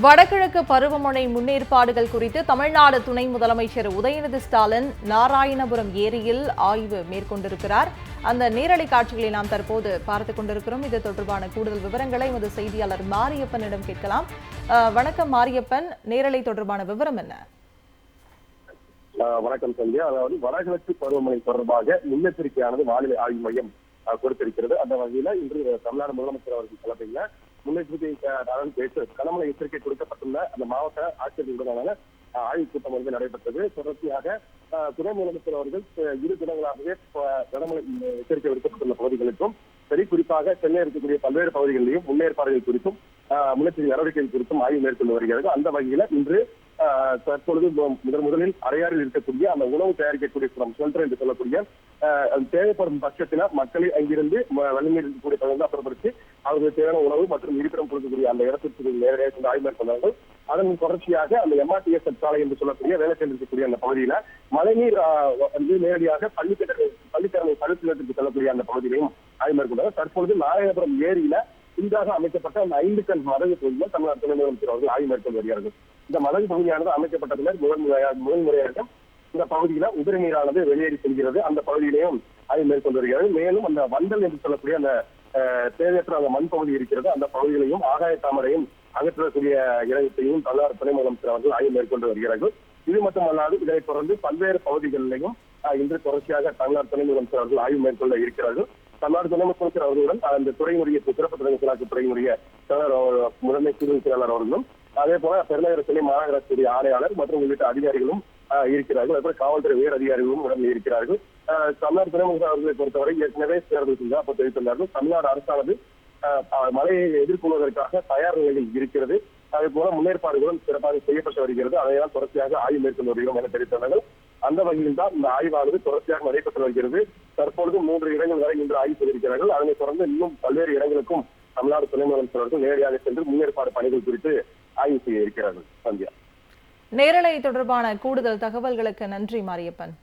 வடகிழக்கு பருவமழை முன்னேற்பாடுகள் குறித்து தமிழ்நாடு துணை முதலமைச்சர் உதயநிதி ஸ்டாலின் நாராயணபுரம் ஏரியில் ஆய்வு மேற்கொண்டிருக்கிறார். அந்த நேரலை காட்சிகளை நாம் தற்போது பார்த்துக் கொண்டிருக்கிறோம். இது தொடர்பான கூடுதல் விவரங்களை எமது செய்தியாளர் மாரியப்பனிடம் கேட்கலாம். வணக்கம் மாரியப்பன். நேரலை தொடர்பான விவரம் என்ன? ஆஹ் வணக்கம் சந்தியா. அதாவது வடகிழக்கு பருவமழை தொடர்பாக முன்னெச்சரிக்கையானது வானிலை ஆய்வு மையம் கொடுத்திருக்கிறது. அந்த வகையில இன்று தமிழ்நாடு முதலமைச்சர் அவர்கள் தலைமையில முன்னெச்சரிக்கை பேச கனமழை எச்சரிக்கை கொடுக்கப்பட்டுள்ள அந்த மாவட்ட ஆட்சியர்களுடனான ஆய்வுக் கூட்டம் வந்து நடைபெற்றது. தொடர்ச்சியாக துணை முதலமைச்சர் அவர்கள் இரு தினங்களாகவே கனமழை எச்சரிக்கை விடுக்கப்பட்டுள்ள பகுதிகளுக்கும் சரி குறிப்பாக சென்னை இருக்கக்கூடிய பல்வேறு பகுதிகளிலும் முன்னேற்பாடுகள் குறித்தும் ஆஹ் முன்னெச்சரிக்கை நடவடிக்கைகள் குறித்தும் ஆய்வு மேற்கொண்டு வருகிறது. அந்த வகையில இன்று ஆஹ் தற்பொழுது முதன் முதலில் அரையாறில் இருக்கக்கூடிய அந்த உணவு தயாரிக்கக்கூடிய குளம் ஷெல்டர் என்று சொல்லக்கூடிய தேவைப்படும் பட்சத்தில் மக்களை அங்கிருந்து ம- இருக்கக்கூடிய பகுதியில் அப்புறப்படுத்தி அவர்களுக்கு தேவையான உணவு மற்றும் இருப்பிடம் கொடுக்கக்கூடிய அந்த இடத்திற்கு நேரடியாக சென்று ஆய்வு மேற்கொண்டார்கள் அதன் தொடர்ச்சியாக அந்த எம்ஆர்டிஎஸ் சாலை என்று சொல்லக்கூடிய வேலை செய்திருக்கக்கூடிய அந்த பகுதியில மழைநீர் வந்து நேரடியாக பள்ளிக்கட்டை பள்ளிக்கரணை பழுத்தினத்திற்கு செல்லக்கூடிய அந்த பகுதியிலையும் ஆய்வு மேற்கொண்டார்கள் தற்பொழுது நாராயணபுரம் ஏரியில புதிதாக அமைக்கப்பட்ட அந்த ஐந்து கண் மதகு பகுதியில் தமிழ்நாடு துணை முதலமைச்சர் அவர்கள் ஆய்வு மேற்கொண்டு வருகிறார்கள். இந்த மதகு பகுதியானது அமைக்கப்பட்ட பின்னர் முதல் முறையாக இந்த பகுதியில உதிரி நீரானது வெளியேறி செல்கிறது. அந்த பகுதியிலையும் ஆய்வு மேற்கொண்டு வருகிறது. மேலும் அந்த வண்டல் என்று சொல்லக்கூடிய அந்த தேவையற்ற அந்த மண் பகுதி இருக்கிறது அந்த பகுதிகளையும் ஆகாய தாமரையும் அகற்றக்கூடிய இடத்தையும் தமிழ்நாடு துணை முதலமைச்சர் அவர்கள் ஆய்வு மேற்கொண்டு வருகிறார்கள். இது மட்டுமல்லாது இதைத் தொடர்ந்து பல்வேறு பகுதிகளிலையும் இன்று தொடர்ச்சியாக தமிழ்நாடு துணை முதலமைச்சர் அவர்கள் ஆய்வு மேற்கொள்ள இருக்கிறார்கள். தமிழ்நாடு துணை முதலமைச்சர் அவர்களுடன் அந்த துறையினுடைய சிறப்பு தொடர்பு துறையினுடைய முதன்மை குழு செயலாளர் அவர்களும் அதே போல பெருநகர சென்னை மாநகராட்சி ஆணையாளர் மற்றும் உள்ளிட்ட அதிகாரிகளும் இருக்கிறார்கள். அதே போல காவல்துறை உயர் அதிகாரிகளும் உடன் இருக்கிறார்கள். ஆஹ், தமிழ்நாடு துணை அவர்களை பொறுத்தவரை ஏற்கனவே தேர்தல் அப்போ தெரிவித்துள்ளார்கள் தமிழ்நாடு அரசானது மழையை எதிர்கொள்வதற்காக தயார் நிலையில் இருக்கிறது. அதே போல முன்னேற்பாடுகளும் சிறப்பாக செய்யப்பட்டு வருகிறது. அதையெல்லாம் தொடர்ச்சியாக ஆய்வு மேற்கொண்டு வருகிறோம் என தெரிவித்துள்ளார்கள் அந்த வகையில் தான் இந்த ஆய்வானது தொடர்ச்சியாக நடைபெற்று வருகிறது. தற்பொழுது மூன்று இடங்கள் வரை இன்று ஆய்வு செய்திருக்கிறார்கள். அதனைத் தொடர்ந்து இன்னும் பல்வேறு இடங்களுக்கும் தமிழ்நாடு துணை முதலமைச்சர் அவர்கள் நேரடியாக சென்று முன்னேற்பாடு பணிகள் குறித்து ஆய்வு செய்ய இருக்கிறார்கள். சந்தியா. நேரலை தொடர்பான கூடுதல் தகவல்களுக்கு நன்றி மாரியப்பன்.